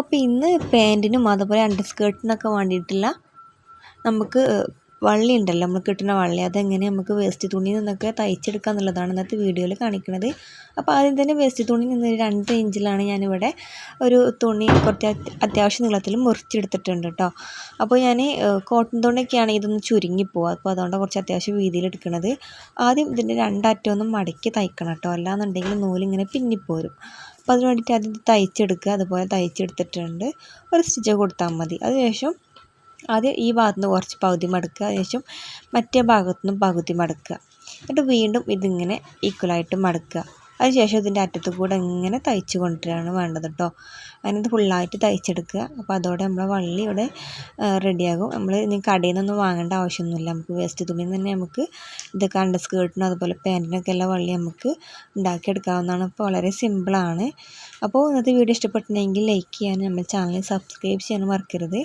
അപ്പോൾ ഇന്ന് പാന്റിനും അതുപോലെ അണ്ടർ സ്കേർട്ടിനൊക്കെ വേണ്ടിയിട്ടുള്ള നമുക്ക് വള്ളി ഉണ്ടല്ലോ നമ്മൾ കിട്ടുന്ന വള്ളി. അതെങ്ങനെ നമുക്ക് വേസ്റ്റ് തുണിയിൽ നിന്നൊക്കെ തയ്ച്ചെടുക്കുക എന്നുള്ളതാണ് ഇന്നത്തെ വീഡിയോയിൽ കാണിക്കുന്നത്. അപ്പോൾ ആദ്യം തന്നെ വേസ്റ്റ് തുണി നിന്ന് രണ്ട് ഇഞ്ചിലാണ് ഞാനിവിടെ ഒരു തുണി കുറച്ച് അത്യാവശ്യം നീളത്തിൽ മുറിച്ചെടുത്തിട്ടുണ്ട് കേട്ടോ. അപ്പോൾ ഞാൻ കോട്ടൺ തുണിയൊക്കെയാണ് ഇതൊന്ന് ചുരുങ്ങിപ്പോവുക അപ്പോൾ അതുകൊണ്ട് കുറച്ച് അത്യാവശ്യം വീതിയിൽ എടുക്കുന്നത്. ആദ്യം ഇതിന്റെ രണ്ടറ്റമൊന്നും മടക്കി തയ്ക്കണം കേട്ടോ. അല്ലാന്നുണ്ടെങ്കിൽ നൂലിങ്ങനെ പിന്നിപ്പോരും. അപ്പോൾ അതിന് വേണ്ടിയിട്ട് ആദ്യം തയ്ച്ചെടുക്കുക. അതുപോലെ തയ്ച്ചെടുത്തിട്ടുണ്ട്. ഒരു സ്റ്റിച്ച് കൊടുത്താൽ മതി. അതിനുശേഷം ആദ്യം ഈ ഭാഗത്തു നിന്ന് കുറച്ച് പകുതി മടക്കുക. അതിനുശേഷം മറ്റേ ഭാഗത്തു നിന്നും പകുതി മടക്കുക. എന്നിട്ട് വീണ്ടും ഇതിങ്ങനെ ഈക്വലായിട്ട് മടക്കുക. അതിനുശേഷം ഇതിന്റെ അറ്റത്ത് കൂടെ ഇങ്ങനെ തയ്ച്ച് കൊണ്ടുവരികയാണ് വേണ്ടത് കേട്ടോ. അതിനത് ഫുള്ളായിട്ട് തയ്ച്ചെടുക്കുക. അപ്പോൾ അതോടെ നമ്മളെ വള്ളി ഇവിടെ റെഡിയാകും. നമ്മൾ ഇനി കടയിൽ നിന്നൊന്നും വാങ്ങേണ്ട ആവശ്യമൊന്നുമില്ല. നമുക്ക് വേസ്റ്റ് തുണിയിൽ നിന്ന് തന്നെ നമുക്ക് ഇതൊക്കെ അണ്ടർ സ്കേർട്ടിനും അതുപോലെ പാന്റിനൊക്കെ ഉള്ള വള്ളി നമുക്ക് ഉണ്ടാക്കിയെടുക്കാവുന്നതാണ്. അപ്പോൾ വളരെ സിമ്പിളാണ് അപ്പോൾ ഇന്നത്തെ വീഡിയോ ഇഷ്ടപ്പെട്ടിട്ടുണ്ടെങ്കിൽ ലൈക്ക് ചെയ്യാനും നമ്മുടെ ചാനൽ സബ്സ്ക്രൈബ് ചെയ്യാനും മറക്കരുത്.